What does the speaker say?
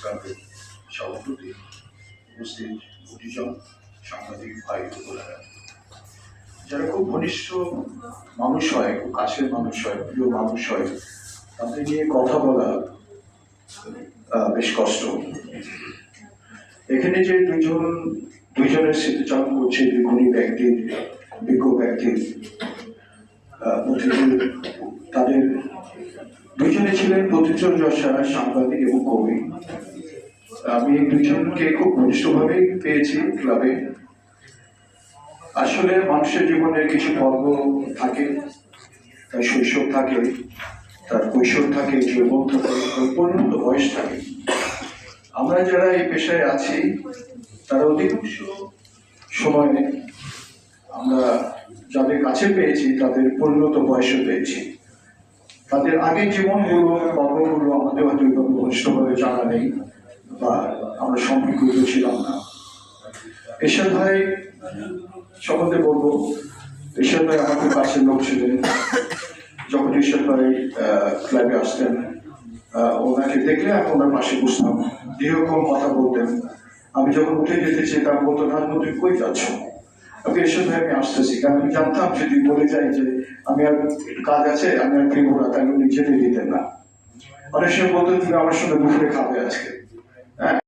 ক্লাবের সভাপতি উপস্থিত সাংবাদিক ভাই বোনেরা। যারা খুব ঘনিষ্ঠ মানুষ হয়, খুব কাছের মানুষ হয়, প্রিয় মানুষ হয়, তাদের নিয়ে কথা বলা বেশ কষ্ট। এখানে যে দুজন দুজনের স্মৃতিচারণ করছে দুই ব্যক্তির, বিজ্ঞ ব্যক্তির তাদের দুজনে ছিলেন প্রতিজন যশা সাংবাদিক এবং কবি। আমি দুজনকে খুব ঘনিষ্ঠভাবে পেয়েছি ক্লাবে। আসলে মানুষের জীবনে কিছু পর্ব থাকে, তার শৈশব থাকে, তার কৈশোর থাকে যৌবন থাকে পরিণত বয়স থাকে। আমরা যারা এই পেশায় আছি, তারা অধিকাংশ সময় আমরা যাদের কাছে পেয়েছি, তাদের পরিণত বয়সে পেয়েছি। তাদের আগের জীবনগুলো পর্বগুলো আমাদের হয়তো ঘনিষ্ঠভাবে জানা নেই বা আমরা সম্পর্কিত ছিলাম না। এরশাদ ভাই সম্বন্ধে বলব, এরশাদ ভাই আমার খুব কাছের লোক ছিলেন। যখন এরশাদ ভাই ক্লাবে আসতেন ওনাকে দেখলে আমি ওনার পাশে বসতাম, দীর্ঘক্ষণ কথা বলতেন। আমি যখন উঠে যেতে চেতাম বলতো রাজমা তুমি কই যাচ্ছ? এরশাদ ভাই আমি আসতেছি। কারণ আমি জানতাম যদি বলে যাই যে আমি আর কাজ আছে, আমি আর ফিরবো না, তাহলে উনি যেতে দিতেন না। অনেক সময় বলতেন, তুমি আমার সঙ্গে দুপুরে খাবে আজকে। হ্যাঁ?